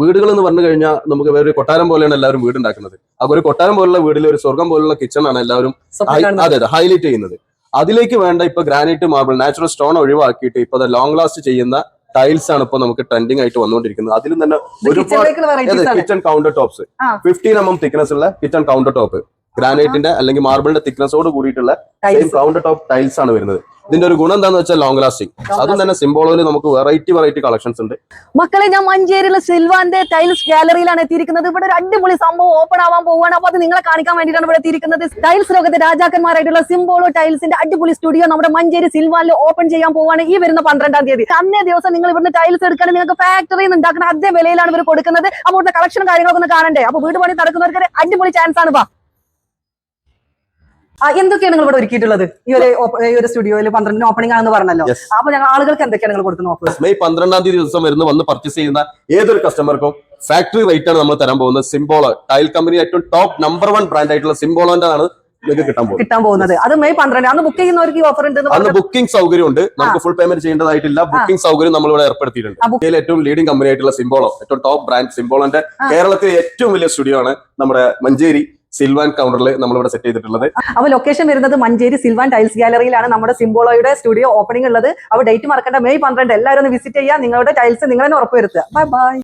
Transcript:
വീടുകൾ എന്ന് പറഞ്ഞു കഴിഞ്ഞാൽ നമുക്ക് വേറെ ഒരു കൊട്ടാരം പോലെയാണ് എല്ലാവരും വീട് ഉണ്ടാക്കുന്നത് അപ്പൊ ഒരു കൊട്ടാരം പോലുള്ള വീട്ടിൽ ഒരു സ്വർഗം പോലുള്ള കിച്ചൺ ആണ് എല്ലാവരും. അതെ അതെ ഹൈലൈറ്റ് ചെയ്യുന്നത്. അതിലേക്ക് വേണ്ട ഇപ്പൊ ഗ്രാനൈറ്റ് മാർബിൾ നാച്ചുറൽ സ്റ്റോൺ ഒഴിവാക്കിയിട്ട് ഇപ്പൊ ലോങ് ലാസ്റ്റ് ചെയ്യുന്ന ടൈൽസ് ആണ് ഇപ്പൊ നമുക്ക് ട്രെൻഡിങ് ആയിട്ട് വന്നുകൊണ്ടിരിക്കുന്നത്. അതിലും തന്നെ ഒരുപാട് kitchen counter tops. Fifteen M M thickness ഉള്ള കിച്ചൺ കൗണ്ടർ ടോപ്പ് ഗ്രാനൈറ്റിന്റെ അല്ലെങ്കിൽ മാർബിളിന്റെ തിക്നെസ്സോട് കൂടിയിട്ടുള്ള സെയിം കൗണ്ടർ ടോപ്പ് ടൈൽസ് ആണ് വരുന്നത്. ഇതിന്റെ ഒരു ഗുണം എന്താന്ന് വെച്ചാൽ ലോങ് ലാസ്റ്റിംഗ് അതും തന്നെ സിംബോളോയിൽ നമുക്ക് വെറൈറ്റി വെറൈറ്റി കളക്ഷൻസ് ഉണ്ട്. മക്കളെ ഞാൻ മഞ്ചേരിയിലെ സിൽവാന്റെ ടൈൽസ് ഗാലറിയിലാണ് എത്തിയിരിക്കുന്നത്. ഇവിടെ ഒരു അടിപൊളി സംഭവം ഓപ്പൺ ആവാൻ പോവുകയാണ്. അപ്പൊ അത് നിങ്ങളെ കാണിക്കാൻ വേണ്ടിയിട്ടാണ് ഇവിടെ എത്തിയിരിക്കുന്നത്. ടൈൽസ് ലോകത്തെ രാജാക്കന്മാരായിട്ടുള്ള സിംബോളോ ടൈൽസിന്റെ അടിപൊളി സ്റ്റുഡിയോ നമ്മുടെ മഞ്ചേരി സിൽവാനിൽ ഓപ്പൺ ചെയ്യാൻ പോവാണ് ഈ വരുന്ന പന്ത്രണ്ടാം തീയതി. അന്നേ ദിവസം നിങ്ങൾ ഇവിടുന്ന് ടൈൽസ് എടുക്കാൻ നിങ്ങൾക്ക് ഫാക്ടറിയിൽ നിന്ന് ഉണ്ടാക്കുന്ന അതേ വിലയിലാണ് ഇവർ കൊടുക്കുന്നത്. അപ്പോൾ ഇവിടുത്തെ കളക്ഷൻ കാര്യങ്ങളൊക്കെ ഒന്ന് കാണണ്ടേ? അപ്പൊ വീട് പണി നടക്കുന്നവർക്ക് അടിപൊളി ചാൻസ് ആണ് വാ. എന്തൊക്കെയാണ് നിങ്ങൾ ഇവിടെ ഒരുക്കിയിട്ടുള്ളത്? ഈ ഒരു ഈ ഒരു സ്റ്റുഡിയോയിൽ പന്ത്രണ്ടിന് ഓപ്പണിംഗ് ആണെന്ന് പറഞ്ഞല്ലോ. അപ്പൊ ഞങ്ങൾ ആളുകൾക്ക് എന്തൊക്കെയാണ് നിങ്ങൾ കൊടുക്കുന്ന ഓഫർ മെയ് പന്ത്രണ്ടാം തീയതി ദിവസം വരുന്ന വന്ന് പർച്ചേസ് ചെയ്യുന്ന ഏതൊരു കസ്റ്റമർക്കും ഫാക്ടറി റേറ്റ് ആണ് നമ്മൾ തരാൻ പോകുന്നത്. സിംബോളോ ടൈൽ കമ്പനി ഏറ്റവും ടോപ്പ് നമ്പർ വൺ ബ്രാൻഡ് ആയിട്ടുള്ള സിംബോളോന്റെ ആണ് കിട്ടാൻ പോകുന്നത്. അത് മെയ് പന്ത്രണ്ട് അന്ന് ബുക്ക് ചെയ്യുന്നവർക്ക് ഓഫർ ഉണ്ട് അന്ന് ബുക്കിംഗ് സൗകര്യം ഉണ്ട് നമുക്ക് ഫുൾ പേയ്മെന്റ് ചെയ്യേണ്ടതായിട്ടില്ല. ബുക്കിംഗ് സൗകര്യം നമ്മൾ ഇവിടെ ഏർപ്പെടുത്തിയിട്ടുണ്ട് book- ഏറ്റവും ലീഡിംഗ് കമ്പനി ആയിട്ടുള്ള സിംബോളോ ഏറ്റവും ടോപ്പ് ബ്രാൻഡ് സിംബോളോന്റെ കേരളത്തിലെ ഏറ്റവും വലിയ സ്റ്റുഡിയോ ആണ് നമ്മുടെ മഞ്ചേരി. സിൽവാൻ കൗണ്ടറിൽ നമ്മൾ നമ്മളിവിടെ സെറ്റ് ചെയ്തിട്ടുള്ളത്. അപ്പൊ ലൊക്കേഷൻ വരുന്നത് മഞ്ചേരി സിൽവാൻ ടൈൽസ് ഗാലറിയിലാണ് നമ്മുടെ സിംബോളോയുടെ സ്റ്റുഡിയോ ഓപ്പണിംഗ് ഉള്ളത്. അപ്പൊ ഡേറ്റ് മറക്കേണ്ട. മെയ് പന്ത്രണ്ട്. എല്ലാവരും ഒന്ന് വിസിറ്റ് ചെയ്യുക നിങ്ങളുടെ ടൈൽസ് നിങ്ങൾ തന്നെ ഉറപ്പുവരുത്തുക ബൈ ബൈ